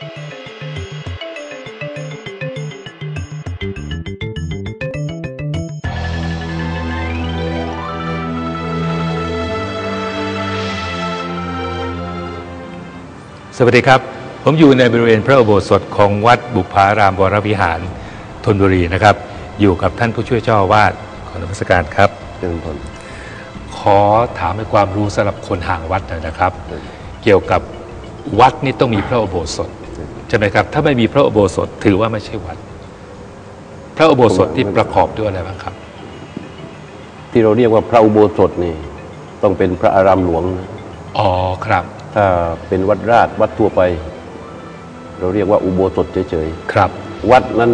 สวัสดีครับ ผมอยู่ในบริเวณพระอุโบสถของวัดบุพารามวรวิหารธนบุรีนะครับ อยู่กับท่านผู้ช่วยเจ้าอาวาสขอนมัสการครับเจริญพรขอถามในความรู้สำหรับคนห่างวัดหน่อยนะครับ เกี่ยวกับวัดนี่ต้องมีพระอุโบสถ ใช่ไหมครับ ถ้าไม่มีพระอุโบสถถือว่าไม่ใช่วัด พระอุโบสถที่ประกอบด้วยอะไรบ้างครับ ที่เราเรียกว่าพระอุโบสถนี่ ต้องเป็นพระอารามหลวงนะอ๋อครับ ถ้าเป็นวัดราชวัดทั่วไป เราเรียกว่าอุโบสถเฉยครับๆวัดนั้น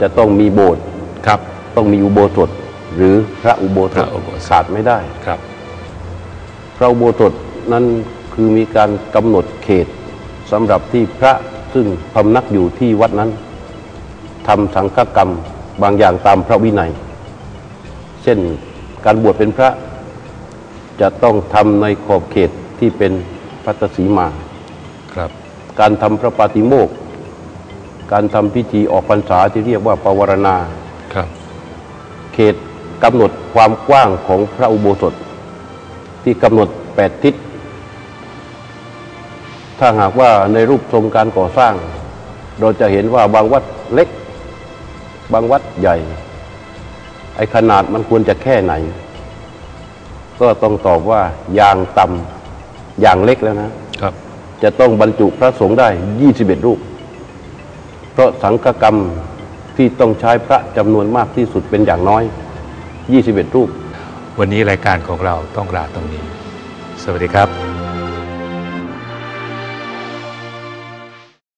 จะต้องมีโบสถ์ครับ ต้องมีอุโบสถหรือพระอุโบสพระถอุโบสถขาดไม่ได้ครับ พระอุโบสถนั้นคือมีการกำหนดเขต สำหรับที่พระซึ่งพำนักอยู่ที่วัดนั้นทำสังฆกรรมบางอย่างตามพระวินัย เช่นการบวชเป็นพระจะต้องทำในขอบเขตที่เป็นพัตสีมาครับ การทำพระปาติโมกข์การทำพิธีออกพรรษาที่เรียกว่าปวารณาครับ เขตกำหนดความกว้างของพระอุโบสถ ที่กำหนดแปดทิศ ถ้าหากว่าในรูปทรงการก่อสร้าง เราจะเห็นว่าบางวัดเล็ก บางวัดใหญ่ ไอ้ขนาดมันควรจะแค่ไหน ก็ต้องตอบว่าอย่างต่ำอย่างเล็กแล้วนะครับ จะต้องบรรจุพระสงฆ์ได้ 21 รูป เพราะสังฆกรรมที่ต้องใช้พระจำนวนมากที่สุดเป็นอย่างน้อย 21 รูป วันนี้รายการของเราต้องลาตรงนี้ สวัสดีครับ